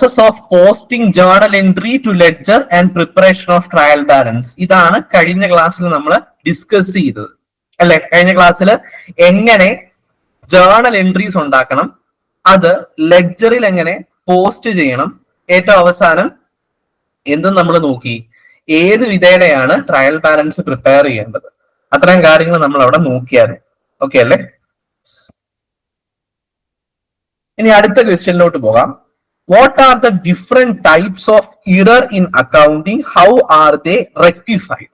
Process of posting journal entry to ledger and preparation of trial balance ഇതാണ് കഴിഞ്ഞ ക്ലാസ്സിൽ നമ്മൾ ഡിസ്കസ് ചെയ്തത്. അല്ലെ? കഴിഞ്ഞ ക്ലാസ്സിൽ എങ്ങനെ ജേർണൽ എൻട്രീസ് ഉണ്ടാക്കണം അത് ലെഡ്ജറിൽ എങ്ങനെ പോസ്റ്റ് ചെയ്യണം ഏറ്റവും അവസാനം എന്തും നമ്മൾ നോക്കി. ഏത് വിധേയതയാണ് ട്രയൽ ബാലൻസ് പ്രിപ്പയർ ചെയ്യേണ്ടത്? അത്തരം കാര്യങ്ങൾ നമ്മൾ അവിടെ നോക്കിയായിരുന്നു. ഓക്കെ അല്ലേ? ഇനി അടുത്ത ക്വസ്റ്റ്യനിലോട്ട് പോകാം. What are the different types of error in accounting? How are they rectified?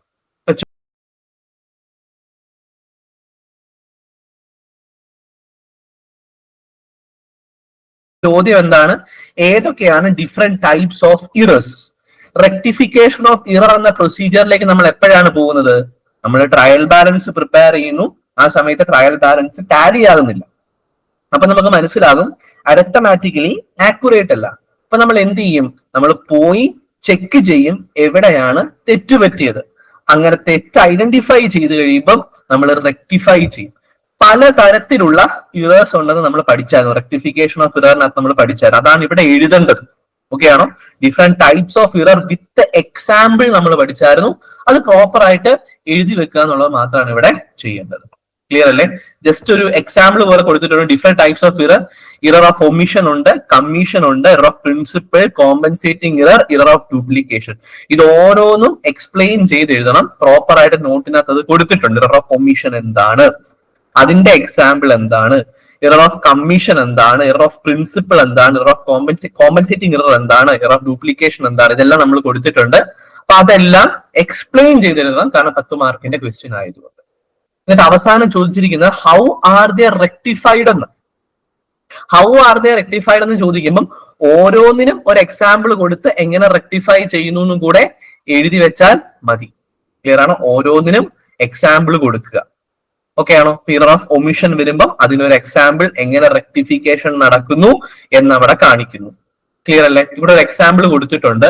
ചോദ്യം എന്താണ്? ഏതൊക്കെയാണ് different types of errors rectification of error എന്ന പ്രൊസീജിയറിലേക്ക് നമ്മൾ എപ്പോഴാണ് പോകുന്നത്? നമ്മൾ ട്രയൽ ബാലൻസ് പ്രിപ്പയർ ചെയ്യുന്നു. ആ സമയത്ത് ട്രയൽ ബാലൻസ് ടാലി ആകുന്നില്ല. അപ്പൊ നമുക്ക് മനസ്സിലാകും അരത്തമാറ്റിക്കലി ആക്യുറേറ്റ് അല്ല. അപ്പൊ നമ്മൾ എന്ത് ചെയ്യും? നമ്മൾ പോയി ചെക്ക് ചെയ്യും എവിടെയാണ് തെറ്റ് പറ്റിയത്. അങ്ങനെ തെറ്റ് ഐഡന്റിഫൈ ചെയ്ത് കഴിയുമ്പം നമ്മൾ റെക്ടിഫൈ ചെയ്യും. പല തരത്തിലുള്ള ഇറേഴ്സ് ഉണ്ടെന്ന് നമ്മൾ പഠിച്ചായിരുന്നു. റെക്ടിഫിക്കേഷൻ ഓഫ് ഇററിനകത്ത് നമ്മൾ പഠിച്ചായിരുന്നു. അതാണ് ഇവിടെ എഴുതേണ്ടത്. ഓക്കെ ആണോ? Different types of error with example നമ്മൾ പഠിച്ചായിരുന്നു. അത് പ്രോപ്പർ ആയിട്ട് എഴുതി വെക്കുക എന്നുള്ളത് മാത്രമാണ് ഇവിടെ ചെയ്യേണ്ടത്. ക്ലിയർ അല്ലേ? ജസ്റ്റ് ഒരു എക്സാമ്പിൾ പോലെ കൊടുത്തിട്ടുണ്ട്. Different types of error error of omission ഉണ്ട് കമ്മീഷൻ ഉണ്ട് error of principle compensating error error of duplication ഇത് ഓരോന്നും എക്സ്പ്ലെയിൻ ചെയ്ത് എഴുതണം. പ്രോപ്പർ ആയിട്ട് നോട്ടിനകത്ത് അത് കൊടുത്തിട്ടുണ്ട്. ഇറർ ഓഫ് ഒമിഷൻ എന്താണ്? അതിന്റെ എക്സാമ്പിൾ എന്താണ്? ഇറർ ഓഫ് കമ്മീഷൻ എന്താണ്? ഇറർ ഓഫ് പ്രിൻസിപ്പിൾ എന്താണ്? ഇറർ ഓഫ് കോമ്പൻസേ കോമ്പൻസേറ്റിംഗ് ഇറർ എന്താണ്? ഇറർ ഓഫ് ഡ്യൂപ്ലിക്കേഷൻ എന്താണ്? ഇതെല്ലാം നമ്മൾ കൊടുത്തിട്ടുണ്ട്. അപ്പൊ അതെല്ലാം എക്സ്പ്ലെയിൻ ചെയ്തിരുന്നതാണ് കാരണം പത്ത് മാർക്കിന്റെ ക്വസ്റ്റ്യൻ ആയതുകൊണ്ട്. എന്നിട്ട് അവസാനം ചോദിച്ചിരിക്കുന്നത് ഹൗ ആർ ദർ റെക്ടിഫൈഡ് എന്ന്? ഹൗ ആർ ദേ റെക്ടിഫൈഡ് എന്ന് ചോദിക്കുമ്പം ഓരോന്നിനും ഒരു എക്സാമ്പിൾ കൊടുത്ത് എങ്ങനെ റെക്ടിഫൈ ചെയ്യുന്നു എന്നും കൂടെ എഴുതി വെച്ചാൽ മതി. ക്ലിയർ ആണ്? ഓരോന്നിനും എക്സാമ്പിൾ കൊടുക്കുക. ഓക്കെ ആണോ? ഫിയർ ഓഫ് ഒമിഷൻ വരുമ്പം അതിനൊരു എക്സാമ്പിൾ എങ്ങനെ റെക്ടിഫിക്കേഷൻ നടക്കുന്നു എന്ന് അവിടെ കാണിക്കുന്നു. ക്ലിയർ അല്ലേ? ഇവിടെ ഒരു എക്സാമ്പിൾ കൊടുത്തിട്ടുണ്ട്.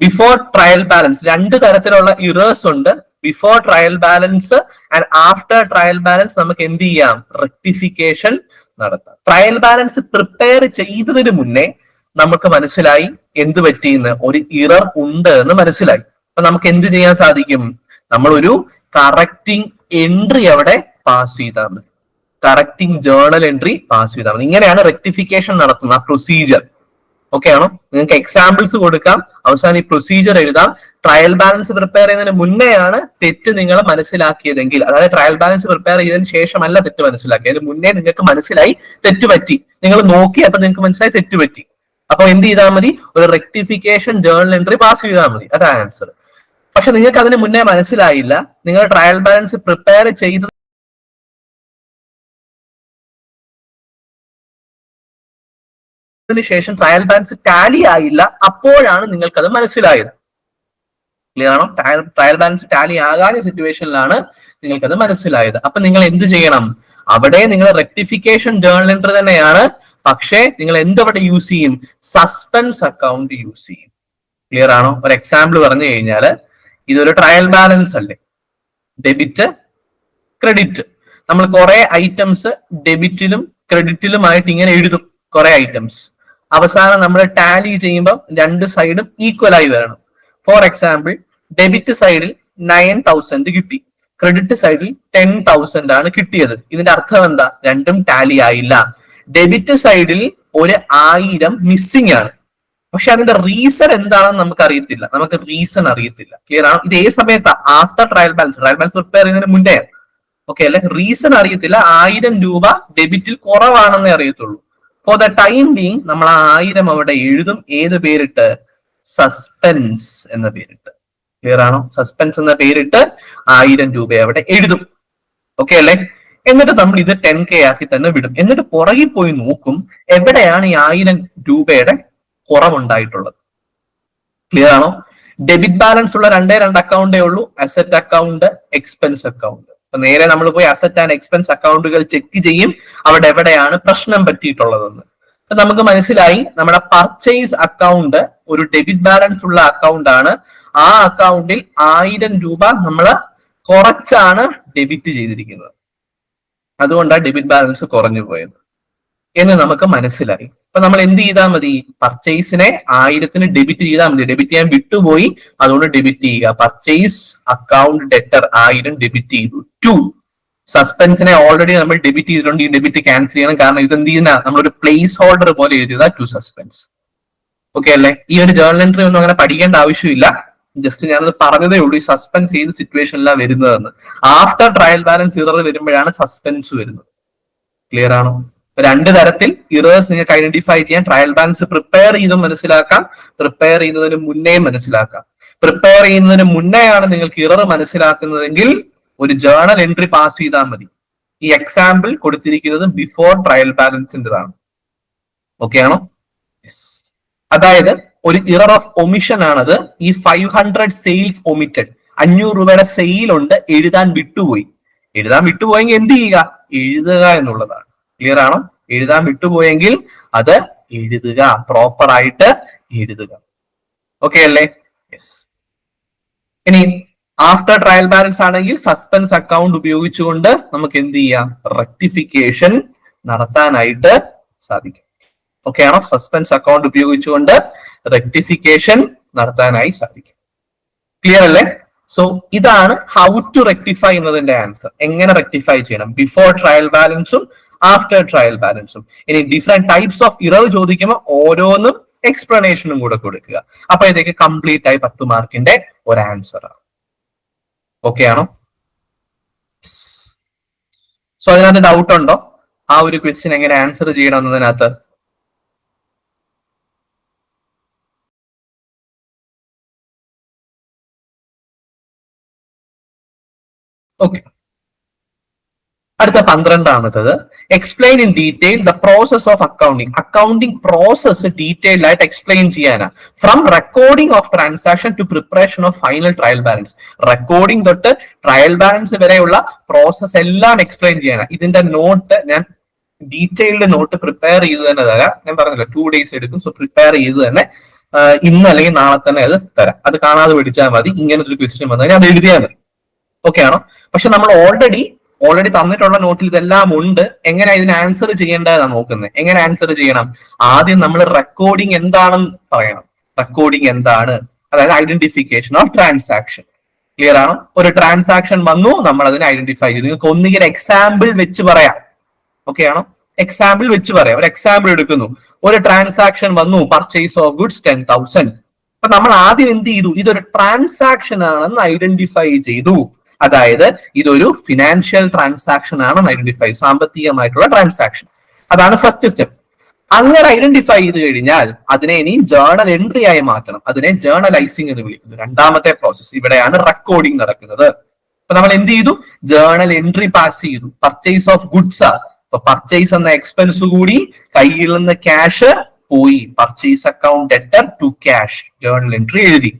ബിഫോർ ട്രയൽ ബാലൻസ് രണ്ട് തരത്തിലുള്ള ഇറേഴ്സ് ഉണ്ട്. Before trial balance and after trial balance നമുക്ക് എന്ത് ചെയ്യാം? റെക്ടിഫിക്കേഷൻ നടത്താം. ട്രയൽ ബാലൻസ് പ്രിപ്പയർ ചെയ്തതിന് മുന്നേ നമുക്ക് മനസ്സിലായി എന്ത് പറ്റിയെന്ന് ഒരു ഇറർ ഉണ്ട് എന്ന് മനസ്സിലായി. അപ്പൊ നമുക്ക് എന്ത് ചെയ്യാൻ സാധിക്കും? നമ്മൾ ഒരു കറക്റ്റിംഗ് എൻട്രി അവിടെ പാസ് ചെയ്താൽ മതി. കറക്റ്റിംഗ് ജേർണൽ എൻട്രി പാസ് ചെയ്താൽ മതി. ഇങ്ങനെയാണ് റെക്ടിഫിക്കേഷൻ നടത്തുന്ന പ്രൊസീജിയർ ഓക്കെ ആണോ? നിങ്ങൾക്ക് എക്സാമ്പിൾസ് കൊടുക്കാം. അവസാനം ഈ പ്രൊസീജിയർ എഴുതാം. ട്രയൽ ബാലൻസ് പ്രിപ്പയർ ചെയ്യുന്നതിന് മുന്നേയാണ് തെറ്റ് നിങ്ങൾ മനസ്സിലാക്കിയതെങ്കിൽ. അതായത് ട്രയൽ ബാലൻസ് പ്രിപ്പയർ ചെയ്തതിന് ശേഷമല്ല തെറ്റ് മനസ്സിലാക്കിയത്. അതിന് മുന്നേ നിങ്ങൾക്ക് മനസ്സിലായി തെറ്റ് പറ്റി. നിങ്ങൾ നോക്കി അപ്പൊ നിങ്ങൾക്ക് മനസ്സിലായി തെറ്റ് പറ്റി. അപ്പൊ എന്ത് ചെയ്താൽ മതി? ഒരു റെക്ടിഫിക്കേഷൻ ജേർണൽ എൻട്രി പാസ് ചെയ്താൽ മതി. അതാണ് ആൻസർ പക്ഷെ നിങ്ങൾക്ക് അതിന് മുന്നേ മനസ്സിലായില്ല. നിങ്ങൾ ട്രയൽ ബാലൻസ് പ്രിപ്പയർ ചെയ്ത ശേഷം ട്രയൽ ബാലൻസ് ടാലി ആയില്ല. അപ്പോഴാണ് നിങ്ങൾക്കത് മനസ്സിലായത്. ക്ലിയർ ആണോ? ട്രയൽ ട്രയൽ ബാലൻസ് ടാലി ആകാത്ത സിറ്റുവേഷനിലാണ് നിങ്ങൾക്കത് മനസ്സിലായത്. അപ്പൊ നിങ്ങൾ എന്ത് ചെയ്യണം? അവിടെ നിങ്ങൾ റെക്ടിഫിക്കേഷൻ ജേർണൽ എൻട്രി തന്നെയാണ്. പക്ഷേ നിങ്ങൾ എന്തവിടെ യൂസ് ചെയ്യും? സസ്പെൻസ് അക്കൗണ്ട് യൂസ് ചെയ്യും. ക്ലിയർ ആണോ? ഒരു എക്സാമ്പിൾ പറഞ്ഞു കഴിഞ്ഞാൽ ഇതൊരു ട്രയൽ ബാലൻസ് അല്ലേ? ഡെബിറ്റ് ക്രെഡിറ്റ് നമ്മൾ കുറെ ഐറ്റംസ് ഡെബിറ്റിലും ക്രെഡിറ്റിലുമായിട്ട് ഇങ്ങനെ എഴുതും. കുറെ ഐറ്റംസ് അവസാനം നമ്മൾ ടാലി ചെയ്യുമ്പോൾ രണ്ട് സൈഡും ഈക്വൽ ആയി വരണം. ഫോർ എക്സാമ്പിൾ ഡെബിറ്റ് സൈഡിൽ നയൻ തൗസൻഡ് കിട്ടി. ക്രെഡിറ്റ് സൈഡിൽ ടെൻ തൗസൻഡ് ആണ് കിട്ടിയത്. ഇതിന്റെ അർത്ഥം എന്താ? രണ്ടും ടാലി ആയില്ല. ഡെബിറ്റ് സൈഡിൽ ഒരു ആയിരം മിസ്സിംഗ് ആണ്. പക്ഷെ അതിന്റെ റീസൺ എന്താണെന്ന് നമുക്ക് അറിയത്തില്ല നമുക്ക് റീസൺ അറിയത്തില്ല. ക്ലിയർ ആണ്? ഇത് ഏത് സമയത്താ? After trial balance trial balance prepare ചെയ്യുന്നതിന് മുന്നേ. ഓക്കെ അല്ലെ? റീസൺ അറിയത്തില്ല. ആയിരം രൂപ ഡെബിറ്റിൽ കുറവാണെന്നേ അറിയത്തുള്ളൂ. ഫോർ ദ ടൈം ബീങ് നമ്മൾ ആയിരം അവിടെ എഴുതും. ഏത് പേരിട്ട്? സസ്പെൻസ് എന്ന പേരിട്ട്. ക്ലിയർ ആണോ? സസ്പെൻസ് എന്ന പേരിട്ട് ആയിരം രൂപ അവിടെ എഴുതും. ഓക്കെ അല്ലേ? എന്നിട്ട് നമ്മൾ ഇത് ടെൻ കെ ആക്കി തന്നെ വിടും. എന്നിട്ട് പുറകിൽ പോയി നോക്കും എവിടെയാണ് ഈ ആയിരം രൂപയുടെ കുറവുണ്ടായിട്ടുള്ളത്. ക്ലിയർ ആണോ? ഡെബിറ്റ് ബാലൻസ് ഉള്ള രണ്ടേ രണ്ട് അക്കൗണ്ടേ ഉള്ളൂ. അസറ്റ് അക്കൗണ്ട് എക്സ്പെൻസ് അക്കൗണ്ട് അപ്പൊ നേരെ നമ്മൾ പോയി അസറ്റ് ആൻഡ് എക്സ്പെൻസ് അക്കൗണ്ടുകൾ ചെക്ക് ചെയ്യും. അവിടെ എവിടെയാണ് പ്രശ്നം പറ്റിയിട്ടുള്ളതെന്ന്. നമുക്ക് മനസ്സിലായി നമ്മുടെ പർച്ചേസ് അക്കൗണ്ട് ഒരു ഡെബിറ്റ് ബാലൻസ് ഉള്ള അക്കൗണ്ട് ആണ്. ആ അക്കൗണ്ടിൽ ആയിരം രൂപ നമ്മൾ കുറച്ചാണ് ഡെബിറ്റ് ചെയ്തിരിക്കുന്നത്. അതുകൊണ്ടാണ് ഡെബിറ്റ് ബാലൻസ് കുറഞ്ഞു പോയത്. എന്ന് നമുക്ക് മനസ്സിലായി. അപ്പൊ നമ്മൾ എന്ത് ചെയ്താൽ മതി? പർച്ചേസിനെ ആയിരത്തിന് ഡെബിറ്റ് ചെയ്താൽ മതി. ഡെബിറ്റ് ചെയ്യാൻ വിട്ടുപോയി. അതുകൊണ്ട് ഡെബിറ്റ് ചെയ്യുക. പർച്ചേസ് അക്കൗണ്ട് ഡെറ്റർ ആയിരം ഡെബിറ്റ് ചെയ്തു. ടു സസ്പെൻസിനെ ഓൾറെഡി നമ്മൾ ഡെബിറ്റ് ചെയ്തിട്ടുണ്ട്. ഈ ഡെബിറ്റ് ക്യാൻസൽ ചെയ്യണം. കാരണം ഇത് എന്ത് ചെയ്യുന്ന? നമ്മളൊരു പ്ലേസ് ഹോൾഡർ പോലെ എഴുതിയതാ ടു സസ്പെൻസ് ഓക്കെ അല്ലേ? ഈ ഒരു ജേർണൽ എൻട്രി ഒന്നും അങ്ങനെ പഠിക്കേണ്ട ആവശ്യമില്ല. ജസ്റ്റ് ഞാനത് പറഞ്ഞതേ ഉള്ളൂ. ഈ സസ്പെൻസ് ഏത് സിറ്റുവേഷനിലാണ് വരുന്നതെന്ന്. ആഫ്റ്റർ ട്രയൽ ബാലൻസ് ഇറർ വരുമ്പോഴാണ് സസ്പെൻസ് വരുന്നത്. ക്ലിയർ ആണോ? രണ്ട് തരത്തിൽ ഇറേഴ്സ് നിങ്ങൾക്ക് ഐഡന്റിഫൈ ചെയ്യാൻ ട്രയൽ ബാലൻസ് പ്രിപ്പയർ ചെയ്തും മനസ്സിലാക്കാം. പ്രിപ്പയർ ചെയ്യുന്നതിന് മുന്നേ മനസ്സിലാക്കാം. പ്രിപ്പയർ ചെയ്യുന്നതിന് മുന്നേ ആണ് നിങ്ങൾക്ക് ഇറർ മനസ്സിലാക്കുന്നതെങ്കിൽ ഒരു ജേണൽ എൻട്രി പാസ് ചെയ്താൽ മതി. ഈ എക്സാമ്പിൾ കൊടുത്തിരിക്കുന്നത് ബിഫോർ ട്രയൽ ബാലൻസിന്റെതാണ് ഓക്കെ ആണോ? അതായത് ഒരു ഇറർ ഓഫ് ഒമിഷൻ ആണത്. ഈ ഫൈവ് ഹൺഡ്രഡ് സെയിൽസ് ഒമിറ്റഡ് അഞ്ഞൂറ് രൂപയുടെ സെയിൽ ഉണ്ട്. എഴുതാൻ വിട്ടുപോയി. എഴുതാൻ വിട്ടുപോയെങ്കിൽ എന്ത് ചെയ്യുക? എഴുതുക എന്നുള്ളതാണ്. ക്ലിയർ ആണോ? എഴുതാൻ വിട്ടുപോയെങ്കിൽ അത് എഴുതുക. പ്രോപ്പർ ആയിട്ട് എഴുതുക. ഓക്കെ അല്ലേ? യെസ് ഇനി ആഫ്റ്റർ ട്രയൽ ബാലൻസ് ആണെങ്കിൽ സസ്പെൻസ് അക്കൗണ്ട് ഉപയോഗിച്ചുകൊണ്ട് നമുക്ക് എന്ത് ചെയ്യാം? റെക്ടിഫിക്കേഷൻ നടത്താനായിട്ട് സാധിക്കും. ഓക്കെ ആണോ? സസ്പെൻസ് അക്കൗണ്ട് ഉപയോഗിച്ചുകൊണ്ട് റെക്ടിഫിക്കേഷൻ നടത്താനായി സാധിക്കും. ക്ലിയർ അല്ലേ? സോ ഇതാണ് ഹൗ ടു റെക്ടിഫൈ എന്നതിന്റെ ആൻസർ എങ്ങനെ റെക്ടിഫൈ ചെയ്യണം? ബിഫോർ ട്രയൽ ബാലൻസും ആഫ്റ്റർ ട്രയൽ ബാലൻസും ഇനി ഡിഫറെന്റ് ടൈപ്സ് ഓഫ് ഇറവ് ചോദിക്കുമ്പോൾ ഓരോന്നും എക്സ്പ്ലനേഷനും കൂടെ കൊടുക്കുക. അപ്പൊ ഇതൊക്കെ കംപ്ലീറ്റ് ആയി പത്ത് മാർക്കിന്റെ ഒരു ആൻസർ ആണ്. ഓക്കെ ആണോ? സോ അതിനകത്ത് ഡൗട്ട് ഉണ്ടോ? ആ ഒരു ക്വസ്റ്റ്യൻ എങ്ങനെ ആൻസർ ചെയ്യണം എന്നതിനകത്ത്? ഓക്കെ അടുത്ത പന്ത്രണ്ടാമത്തത്. Explain in detail the process of accounting accounting process detailed ആയിട്ട് എക്സ്പ്ലെയിൻ ചെയ്യാനാ. From recording of transaction to preparation of final trial balance recording തൊട്ട് ട്രയൽ ബാലൻസ് വരെയുള്ള പ്രോസസ് എല്ലാം എക്സ്പ്ലെയിൻ ചെയ്യാനാ. ഇതിന്റെ നോട്ട് ഞാൻ ഡീറ്റെയിൽഡ് നോട്ട് പ്രിപ്പയർ ചെയ്ത് തന്നെ തരാം. ഞാൻ പറഞ്ഞില്ല ടു ഡേയ്സ് എടുക്കും. സോ പ്രിപ്പയർ ചെയ്ത് തന്നെ ഇന്ന് അല്ലെങ്കിൽ നാളെ തന്നെ അത് തരാം. അത് കാണാതെ പിടിച്ചാൽ മതി. ഇങ്ങനത്തെ ഒരു ക്വസ്റ്റ്യൻ വന്നു കഴിഞ്ഞാൽ അത് എഴുതിയാൽ മതി. ഓക്കെ ആണോ? പക്ഷെ നമ്മൾ ഓൾറെഡി ഓൾറെഡി തന്നിട്ടുള്ള നോട്ടിൽ ഇതെല്ലാം ഉണ്ട്. എങ്ങനെ ഇതിന് ആൻസർ ചെയ്യേണ്ടതാണ് നോക്കുന്നത് എങ്ങനെ ആൻസർ ചെയ്യണം? ആദ്യം നമ്മൾ റെക്കോർഡിംഗ് എന്താണെന്ന് പറയണം. റെക്കോർഡിംഗ് എന്താണ്? അതായത് ഐഡന്റിഫിക്കേഷൻ ഓഫ് ട്രാൻസാക്ഷൻ ക്ലിയർ ആണോ? ഒരു ട്രാൻസാക്ഷൻ വന്നു നമ്മൾ അതിനെ ഐഡന്റിഫൈ ചെയ്തു. നിങ്ങൾക്ക് ഒന്നുകിൽ എക്സാമ്പിൾ വെച്ച് പറയാം. ഓക്കെ ആണോ? എക്സാമ്പിൾ വെച്ച് പറയാം. ഒരു എക്സാമ്പിൾ എടുക്കുന്നു. ഒരു ട്രാൻസാക്ഷൻ വന്നു purchase of goods ten thousand അപ്പൊ നമ്മൾ ആദ്യം എന്ത് ചെയ്തു? ഇതൊരു ട്രാൻസാക്ഷൻ ആണെന്ന് ഐഡന്റിഫൈ ചെയ്തു. അതായത് ഇതൊരു ഫിനാൻഷ്യൽ ട്രാൻസാക്ഷൻ ആണ് ഐഡന്റിഫൈ സാമ്പത്തികമായിട്ടുള്ള ട്രാൻസാക്ഷൻ അതാണ് ഫസ്റ്റ് സ്റ്റെപ്പ് അങ്ങനെ ഐഡന്റിഫൈ ചെയ്ത് കഴിഞ്ഞാൽ അതിനെ ഇനി ജേർണൽ എൻട്രി ആയി മാറ്റണം. അതിനെ ജേർണലൈസിംഗ് എന്ന് വിളിക്കുന്നു. രണ്ടാമത്തെ പ്രോസസ് ഇവിടെയാണ് റെക്കോർഡിംഗ് നടക്കുന്നത്. അപ്പൊ നമ്മൾ എന്ത് ചെയ്തു? ജേർണൽ എൻട്രി പാസ് ചെയ്തു. പർച്ചേസ് ഓഫ് ഗുഡ്സ് അപ്പൊ പർച്ചേസ് എന്ന എക്സ്പെൻസ് കൂടി കയ്യിൽ നിന്ന് ക്യാഷ് പോയി. Purchase account debtor to cash journal entry എഴുതി.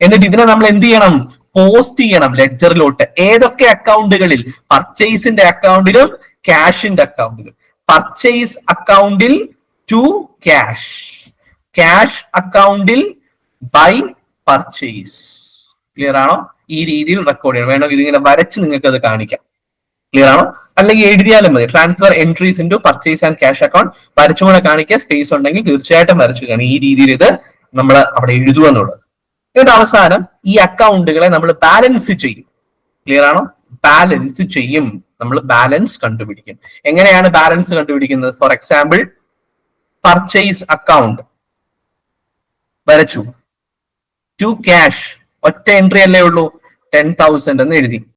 എന്നിട്ട് ഇതിനെ നമ്മൾ എന്ത് ചെയ്യണം? പോസ്റ്റ് ചെയ്യണം ലെഡ്ജറിലോട്ട് ഏതൊക്കെ അക്കൗണ്ടുകളിൽ? പർച്ചേസിന്റെ അക്കൗണ്ടിലും ക്യാഷിന്റെ അക്കൗണ്ടിലും. പർച്ചേസ് അക്കൗണ്ടിൽ ടു ക്യാഷ് ക്യാഷ് അക്കൗണ്ടിൽ ബൈ പർച്ചേസ് ക്ലിയർ ആണോ? ഈ രീതിയിൽ റെക്കോർഡ് ചെയ്യണം. വേണമെങ്കിൽ ഇതിങ്ങനെ വരച്ച് നിങ്ങൾക്ക് അത് കാണിക്കാം. ക്ലിയർ ആണോ? അല്ലെങ്കിൽ എഴുതിയാലും മതി. Transfer entries into purchase and cash account വരച്ചുകൊണ്ട് കാണിക്കുക സ്പേസ് ഉണ്ടെങ്കിൽ തീർച്ചയായിട്ടും വരച്ചു കാണും. ഈ രീതിയിൽ ഇത് നമ്മൾ അവിടെ എഴുതുക എന്നുള്ളത്. എന്നിട്ട് അവസാനം ഈ അക്കൗണ്ടുകളെ നമ്മൾ ബാലൻസ് ചെയ്യും. ക്ലിയർ ആണോ? ബാലൻസ് ചെയ്യും. നമ്മൾ ബാലൻസ് കണ്ടുപിടിക്കും. എങ്ങനെയാണ് ബാലൻസ് കണ്ടുപിടിക്കുന്നത്? ഫോർ എക്സാമ്പിൾ പർച്ചേസ് അക്കൗണ്ട് വരച്ചു. ടു ക്യാഷ് ഒറ്റ എൻട്രി അല്ലേ ഉള്ളൂ. ടെൻ തൗസൻഡ് എന്ന് എഴുതി.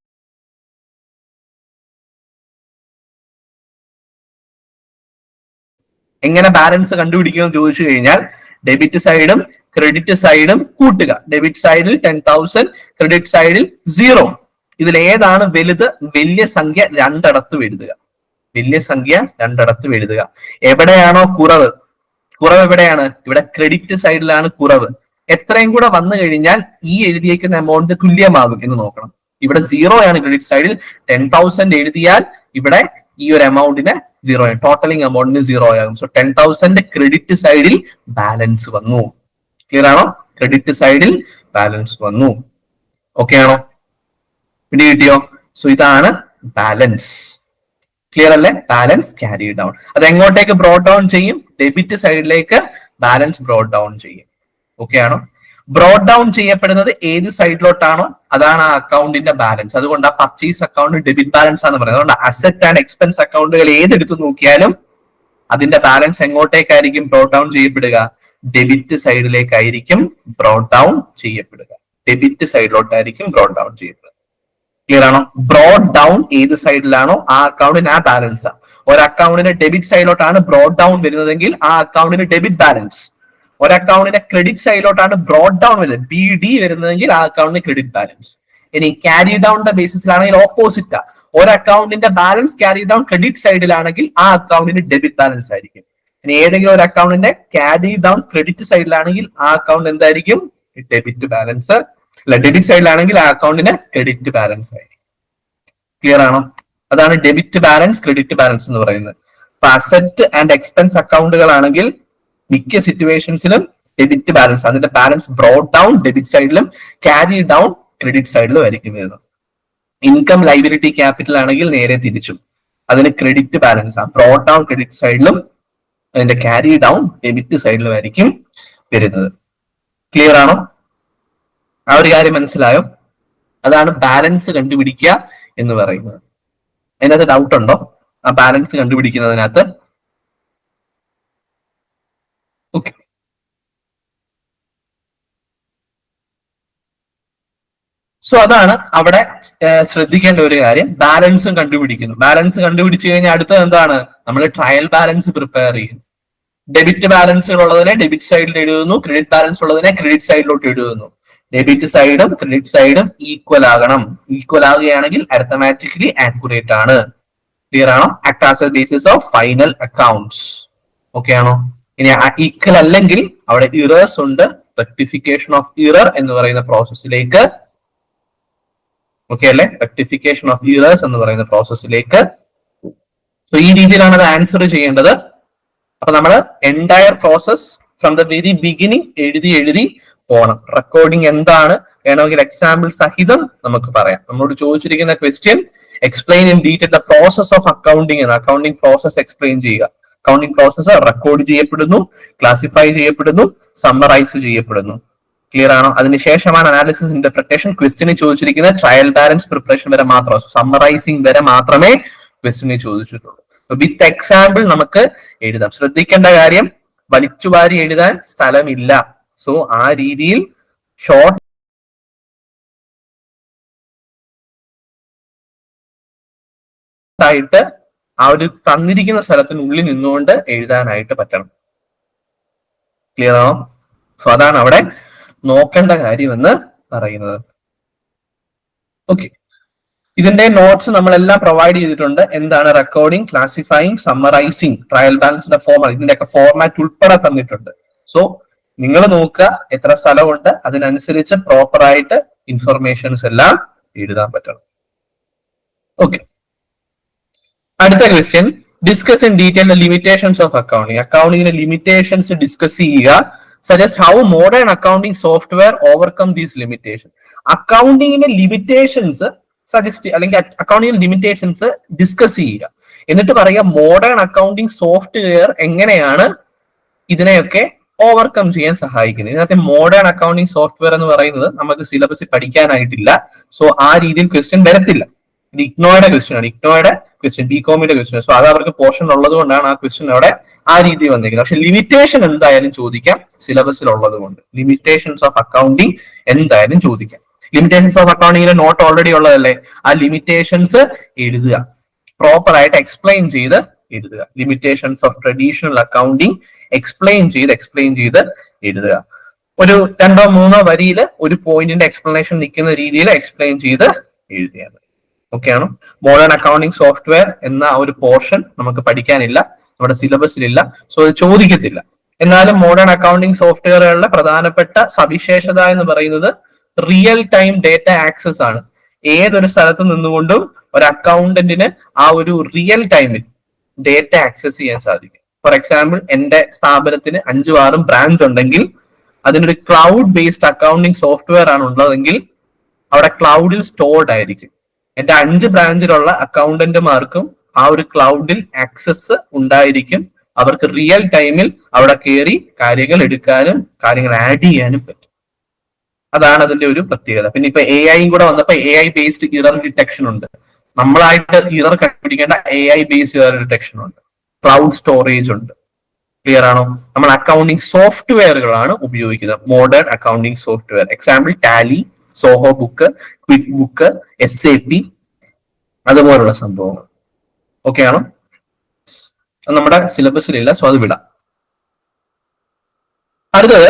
എങ്ങനെ ബാലൻസ് കണ്ടുപിടിക്കുമെന്ന് ചോദിച്ചു കഴിഞ്ഞാൽ ഡെബിറ്റ് സൈഡും ക്രെഡിറ്റ് സൈഡും കൂട്ടുക. ഡെബിറ്റ് സൈഡിൽ ടെൻ തൗസൻഡ് ക്രെഡിറ്റ് സൈഡിൽ സീറോ ഇതിൽ ഏതാണ് വലുത്? വലിയ സംഖ്യ രണ്ടടത്ത് എഴുതുക വലിയ സംഖ്യ രണ്ടടത്ത് എഴുതുക എവിടെയാണോ കുറവ്? കുറവ് എവിടെയാണ്? ഇവിടെ ക്രെഡിറ്റ് സൈഡിലാണ് കുറവ്. എത്രയും കൂടെ വന്നു കഴിഞ്ഞാൽ ഈ എഴുതിയേക്കുന്ന എമൗണ്ട് തുല്യമാകും എന്ന് നോക്കണം. ഇവിടെ സീറോ ആണ് ക്രെഡിറ്റ് സൈഡിൽ ടെൻ തൗസൻഡ് എഴുതിയാൽ ഇവിടെ ഈ ഒരു എമൗണ്ടിന് സീറോ ടോട്ടലിംഗ് എമൗണ്ടിന് സീറോ ആകും. സോ ടെൻ തൗസൻഡ് ക്രെഡിറ്റ് സൈഡിൽ ബാലൻസ് വന്നു. ക്ലിയർ ആണോ? ക്രെഡിറ്റ് സൈഡിൽ ബാലൻസ് വന്നു. ഓക്കെ ആണോ? പിടി കിട്ടിയോ? സോ ഇതാണ് ബാലൻസ് ക്ലിയർ അല്ലേ? ബാലൻസ് ക്യാരി ഡൗൺ അത് എങ്ങോട്ടേക്ക് ബ്രോഡ് ഡൗൺ ചെയ്യും? ഡെബിറ്റ് സൈഡിലേക്ക് ബാലൻസ് ബ്രോഡ് ഡൗൺ ചെയ്യും. ഓക്കെ ആണോ? ബ്രോഡ് ഡൗൺ ചെയ്യപ്പെടുന്നത് ഏത് സൈഡിലോട്ടാണോ അതാണ് ആ അക്കൗണ്ടിന്റെ ബാലൻസ് അതുകൊണ്ട് ആ പർച്ചേസ് അക്കൗണ്ട് ഡെബിറ്റ് ബാലൻസ് ആണ് പറയുന്നത്. അതുകൊണ്ട് അസറ്റ് ആൻഡ് എക്സ്പെൻസ് അക്കൗണ്ടുകൾ ഏതെടുത്ത് നോക്കിയാലും അതിന്റെ ബാലൻസ് എങ്ങോട്ടേക്കായിരിക്കും ബ്രോഡ് ഡൗൺ ചെയ്യപ്പെടുക? ഡെബിറ്റ് സൈഡിലേക്കായിരിക്കും ബ്രോഡ് ഡൗൺ ചെയ്യപ്പെടുക. ഡെബിറ്റ് സൈഡിലോട്ടായിരിക്കും ബ്രോഡ് ഡൗൺ ചെയ്യപ്പെടുക. ക്ലിയർ ആണോ? ബ്രോഡ് ഡൗൺ ഏത് സൈഡിലാണോ ആ അക്കൗണ്ടിന് ആ ബാലൻസ് ഒരു അക്കൗണ്ടിന്റെ ഡെബിറ്റ് സൈഡിലോട്ടാണ് ബ്രോഡ് ഡൗൺ വരുന്നതെങ്കിൽ ആ അക്കൗണ്ടിന് ഡെബിറ്റ് ബാലൻസ് ഒരു അക്കൗണ്ടിന്റെ ക്രെഡിറ്റ് സൈഡിലോട്ടാണ് ബ്രോഡ് ഡൗൺ വരുന്നത്. ബി ഡി വരുന്നതെങ്കിൽ ആ അക്കൗണ്ടിന് ക്രെഡിറ്റ് ബാലൻസ് ഇനി ക്യാരി ഡൗണിന്റെ ബേസിസിലാണെങ്കിൽ ഓപ്പോസിറ്റാ ഒരു അക്കൗണ്ടിന്റെ ബാലൻസ് ക്യാരി ഡൗൺ ക്രെഡിറ്റ് സൈഡിലാണെങ്കിൽ ആ അക്കൗണ്ടിന് ഡെബിറ്റ് ബാലൻസ് ആയിരിക്കും. ഇനി ഏതെങ്കിലും ഒരു അക്കൗണ്ടിന്റെ ക്യാരി ഡൗൺ ക്രെഡിറ്റ് സൈഡിലാണെങ്കിൽ ആ അക്കൗണ്ട് എന്തായിരിക്കും? ഡെബിറ്റ് ബാലൻസ് അല്ല ഡെബിറ്റ് സൈഡിലാണെങ്കിൽ ആ അക്കൗണ്ടിന് ക്രെഡിറ്റ് ബാലൻസ് ആയിരിക്കും. ക്ലിയർ ആണോ? അതാണ് ഡെബിറ്റ് ബാലൻസ് ക്രെഡിറ്റ് ബാലൻസ് എന്ന് പറയുന്നത്. അപ്പൊ അസറ്റ് ആൻഡ് എക്സ്പെൻസ് അക്കൗണ്ടുകളാണെങ്കിൽ മിക്ക സിറ്റുവേഷൻസിലും ഡെബിറ്റ് ബാലൻസ് അതിന്റെ ബാലൻസ് ബ്രോഡ് ഡൗൺ ഡെബിറ്റ് സൈഡിലും ക്യാരി ഡൗൺ ക്രെഡിറ്റ് സൈഡിലും ആയിരിക്കും വരുന്നത്. ഇൻകം ലൈബിലിറ്റി ക്യാപിറ്റൽ ആണെങ്കിൽ നേരെ തിരിച്ചും അതിന് ക്രെഡിറ്റ് ബാലൻസ് ആണ് ബ്രോഡ് ഡൗൺ ക്രെഡിറ്റ് സൈഡിലും അതിന്റെ ക്യാരി ഡൗൺ ഡെബിറ്റ് സൈഡിലും ആയിരിക്കും വരുന്നത്. ക്ലിയർ ആണോ? ആ ഒരു കാര്യം മനസ്സിലായോ? അതാണ് ബാലൻസ് കണ്ടുപിടിക്കുക എന്ന് പറയുന്നത്. അതിനകത്ത് ഡൗട്ട് ഉണ്ടോ? ആ ബാലൻസ് കണ്ടുപിടിക്കുന്നതിനകത്ത് ഓക്കെ സോ അതാണ് അവിടെ ശ്രദ്ധിക്കേണ്ട ഒരു കാര്യം. ബാലൻസും കണ്ടുപിടിക്കുന്നു. ബാലൻസ് കണ്ടുപിടിച്ചു കഴിഞ്ഞാൽ അടുത്തത് എന്താണ്? നമ്മൾ ട്രയൽ ബാലൻസ് പ്രിപ്പയർ ചെയ്യും ഡെബിറ്റ് ബാലൻസുകൾ ഉള്ളതിനെ ഡെബിറ്റ് സൈഡിൽ എഴുതുന്നു ക്രെഡിറ്റ് ബാലൻസ് ഉള്ളതിനെ ക്രെഡിറ്റ് സൈഡിലോട്ട് എഴുതുന്നു ഡെബിറ്റ് സൈഡും ക്രെഡിറ്റ് സൈഡും ഈക്വൽ ആകണം. ഈക്വൽ ആകുകയാണെങ്കിൽ അരിത്തമാറ്റിക്കലി ആക്യുറേറ്റ് ആണ്. ക്ലിയർ ആണോ? Act as a basis of final accounts okay ആണോ? ഇനി ഈക്വൽ അല്ലെങ്കിൽ അവിടെ ഇറേഴ്സ് ഉണ്ട്. റെക്ടിഫിക്കേഷൻ ഓഫ് ഇറർ എന്ന് പറയുന്ന പ്രോസസ്സിലേക്ക് ഓക്കെ അല്ലെ? റെക്ടിഫിക്കേഷൻ ഓഫ് ഇറേഴ്സ് എന്ന് പറയുന്ന പ്രോസസ്സിലേക്ക് സോ ഈ രീതിയിലാണ് അത് ആൻസർ ചെയ്യേണ്ടത്. അപ്പൊ നമ്മൾ entire process from the very beginning എഴുതി എഴുതി പോകണം റെക്കോർഡിംഗ് എന്താണ്? വേണമെങ്കിൽ എക്സാമ്പിൾ സഹിതം നമുക്ക് പറയാം. നമ്മളോട് ചോദിച്ചിരിക്കുന്ന question explain in detail the process of accounting എന്ന്. അക്കൗണ്ടിങ് പ്രോസസ് എക്സ്പ്ലെയിൻ ചെയ്യുക. അക്കൗണ്ടിങ് പ്രോസസ് റെക്കോർഡ് ചെയ്യപ്പെടുന്നു ക്ലാസിഫൈ ചെയ്യപ്പെടുന്നു സമ്മറൈസ് ചെയ്യപ്പെടുന്നു. ക്ലിയർ ആണോ? അതിനുശേഷമാണ് അനാലിസിസ് ഇന്റർപ്രിട്ടേഷൻ ക്വസ്റ്റിന് ചോദിച്ചിരിക്കുന്നത് ട്രയൽ ബാലൻസ് പ്രിപ്പറേഷൻ വരെ മാത്രം. സമ്മറൈസിംഗ് വരെ മാത്രമേ ക്വസ്റ്റിന് ചോദിച്ചിട്ടുള്ളൂ. വിത്ത് എക്സാമ്പിൾ നമുക്ക് എഴുതാം. ശ്രദ്ധിക്കേണ്ട കാര്യം വലിച്ചുവാരി എഴുതാൻ സ്ഥലമില്ല. സോ ആ രീതിയിൽ ഷോർട്ട് ആയിട്ട് ആ ഒരു തന്നിരിക്കുന്ന സ്ഥലത്തിനുള്ളിൽ നിന്നുകൊണ്ട് എഴുതാനായിട്ട് പറ്റണം. ക്ലിയർ ആണോ? സോ അതാണ് അവിടെ നോക്കേണ്ട കാര്യമെന്ന് പറയുന്നത്. ഓക്കെ ഇതിന്റെ നോട്ട്സ് നമ്മളെല്ലാം പ്രൊവൈഡ് ചെയ്തിട്ടുണ്ട്. എന്താണ് റെക്കോർഡിംഗ് ക്ലാസിഫൈങ് സമ്മറൈസിങ് ട്രയൽ ബാലൻസിന്റെ ഫോർമാറ്റ് ഇതിന്റെയൊക്കെ ഫോർമാറ്റ് ഉൾപ്പെടെ തന്നിട്ടുണ്ട്. സോ നിങ്ങൾ നോക്കുക എത്ര സ്ഥലമുണ്ട്. അതിനനുസരിച്ച് പ്രോപ്പർ ആയിട്ട് ഇൻഫർമേഷൻസ് എല്ലാം എഴുതാൻ പറ്റണം. ഓക്കെ അടുത്ത question discuss in detail limitations of accounting അക്കൗണ്ടിങ്ങിന്റെ limitations discuss ചെയ്യുക. Suggest how modern accounting software overcome these limitation അക്കൗണ്ടിങ്ങിന്റെ limitations suggest അല്ലെങ്കിൽ അക്കൗണ്ടിങ് ലിമിറ്റേഷൻസ് ഡിസ്കസ് ചെയ്യുക. എന്നിട്ട് പറയുക മോഡേൺ അക്കൗണ്ടിങ് സോഫ്റ്റ്വെയർ എങ്ങനെയാണ് ഇതിനെയൊക്കെ ഓവർകം ചെയ്യാൻ സഹായിക്കുന്നത്. ഇതിനകത്തെ മോഡേൺ അക്കൗണ്ടിങ് സോഫ്റ്റ്വെയർ എന്ന് പറയുന്നത് നമുക്ക് സിലബസിൽ പഠിക്കാനായിട്ടില്ല. സോ ആ രീതിയിൽ ക്വസ്റ്റ്യൻ വരത്തില്ല. ഇത് ഇഗ്നോയുടെ ക്വസ്റ്റ്യൻ ആണ് ഇഗ്നോയുടെ ക്വസ്റ്റ്യൻ ബി കോമിന്റെ ക്വസ്റ്റ്യൻ സോ അത് അവർക്ക് പോർഷൻ ഉള്ളത് കൊണ്ടാണ് ആ ക്വസ്റ്റ്യൻ അവിടെ ആ രീതി വന്നിരിക്കുന്നത്. പക്ഷെ ലിമിറ്റേഷൻ എന്തായാലും ചോദിക്കാം. സിലബസിൽ ഉള്ളത് കൊണ്ട്. ലിമിറ്റേഷൻസ് ഓഫ് അക്കൗണ്ടിങ് എന്തായാലും ചോദിക്കാം. ലിമിറ്റേഷൻസ് ഓഫ് അക്കൗണ്ടിങ്ങിന്റെ നോട്ട് ഓൾറെഡി ഉള്ളതല്ലേ? ആ ലിമിറ്റേഷൻസ് എഴുതുക. പ്രോപ്പർ ആയിട്ട് എക്സ്പ്ലെയിൻ ചെയ്ത് എഴുതുക. Limitations of traditional accounting explain ചെയ്ത് എക്സ്പ്ലെയിൻ ചെയ്ത് എഴുതുക. ഒരു രണ്ടോ മൂന്നോ വരിയിൽ ഒരു പോയിന്റിന്റെ എക്സ്പ്ലനേഷൻ നിൽക്കുന്ന രീതിയിൽ എക്സ്പ്ലെയിൻ ചെയ്ത് എഴുതിയാൽ മതി. ഓക്കെ ആണോ മോഡേൺ അക്കൗണ്ടിങ് സോഫ്റ്റ്വെയർ എന്ന ആ ഒരു പോർഷൻ നമുക്ക് പഠിക്കാനില്ല. നമ്മുടെ സിലബസിലില്ല സോ അത് ചോദിക്കത്തില്ല. എന്നാലും മോഡേൺ അക്കൗണ്ടിങ് സോഫ്റ്റ്വെയറുകളുടെ പ്രധാനപ്പെട്ട സവിശേഷത എന്ന് പറയുന്നത് റിയൽ ടൈം ഡേറ്റ ആക്സസ് ആണ്. ഏതൊരു സ്ഥലത്ത് നിന്നുകൊണ്ടും ഒരു അക്കൗണ്ടന്റിന് ആ ഒരു റിയൽ ടൈമിൽ ഡേറ്റ ആക്സസ് ചെയ്യാൻ സാധിക്കും. ഫോർ എക്സാമ്പിൾ എന്റെ സ്ഥാപനത്തിന് അഞ്ചു ആറും ബ്രാഞ്ച് ഉണ്ടെങ്കിൽ അതിനൊരു ക്ലൗഡ് ബേസ്ഡ് അക്കൗണ്ടിങ് സോഫ്റ്റ്വെയർ ആണ് ഉള്ളതെങ്കിൽ അവിടെ ക്ലൗഡിൽ സ്റ്റോർഡ് ആയിരിക്കും. എന്റെ അഞ്ച് ബ്രാഞ്ചിലുള്ള അക്കൗണ്ടന്റുമാർക്കും ആ ഒരു ക്ലൗഡിൽ ആക്സസ് ഉണ്ടായിരിക്കും. അവർക്ക് റിയൽ ടൈമിൽ അവിടെ കയറി കാര്യങ്ങൾ എടുക്കാനും കാര്യങ്ങൾ ആഡ് ചെയ്യാനും പറ്റും. അതാണ് അതിന്റെ ഒരു പ്രത്യേകത. പിന്നെ ഇപ്പൊ എ ഐയും കൂടെ വന്നപ്പോ A I based error detection ഉണ്ട്. നമ്മളായിട്ട് error കണ്ടുപിടിക്കേണ്ട A I based error detection ഉണ്ട്. ക്ലൗഡ് സ്റ്റോറേജ് ഉണ്ട്. ക്ലിയർ ആണോ? നമ്മൾ അക്കൗണ്ടിങ് സോഫ്റ്റ്വെയറുകളാണ് ഉപയോഗിക്കുന്നത്. Modern accounting software example Tally Zoho book quick book S A P അതുപോലുള്ള സംഭവങ്ങൾ. ഓക്കെ ആണോ? നമ്മുടെ സിലബസിലില്ല സോ അത് വിടാം. അടുത്തത്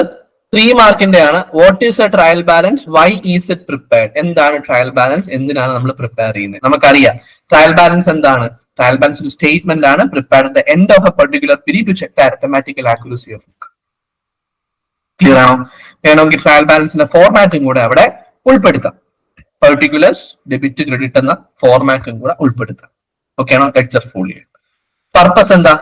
ത്രീ മാർക്കിന്റെ ആണ് what is a trial balance why is it prepared എന്താണ് ട്രയൽ ബാലൻസ് എന്തിനാണ് നമ്മൾ പ്രിപ്പയർ ചെയ്യുന്നത്? നമുക്കറിയാം ട്രയൽ ബാലൻസ് എന്താണ്? ട്രയൽ ബാലൻസ് ഒരു സ്റ്റേറ്റ്മെന്റ് ആണ് prepared the end of a particular period to check arithmetical accuracy of book clear ആണോ? വേണമെങ്കിൽ ട്രയൽ ബാലൻസിന്റെ ഫോർമാറ്റും കൂടെ അവിടെ ഉൾപ്പെടുത്താം. പെർട്ടിക്കുലേഴ്സ് ഡെബിറ്റ് ക്രെഡിറ്റ് എന്ന ഫോർമാറ്റും കൂടെ ഉൾപ്പെടുത്താം. ഓക്കെ ആണോ? ലെക്ചർ ഫുൾ പർപ്പസ് എന്താ?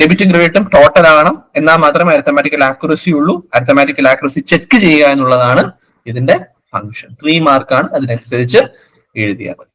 ഡെബിറ്റും ക്രെഡിറ്റും ടോട്ടൽ ആകണം. എന്നാൽ മാത്രമേ അരിത്തമാറ്റിക്കൽ ആക്യുറസി ഉള്ളൂ. അരിത്തമാറ്റിക്കൽ ആക്യുറസി ചെക്ക് ചെയ്യുക എന്നുള്ളതാണ് ഇതിന്റെ ഫംഗ്ഷൻ ത്രീ മാർക്കാണ് അതിനനുസരിച്ച് എഴുതിയാൽ മതി.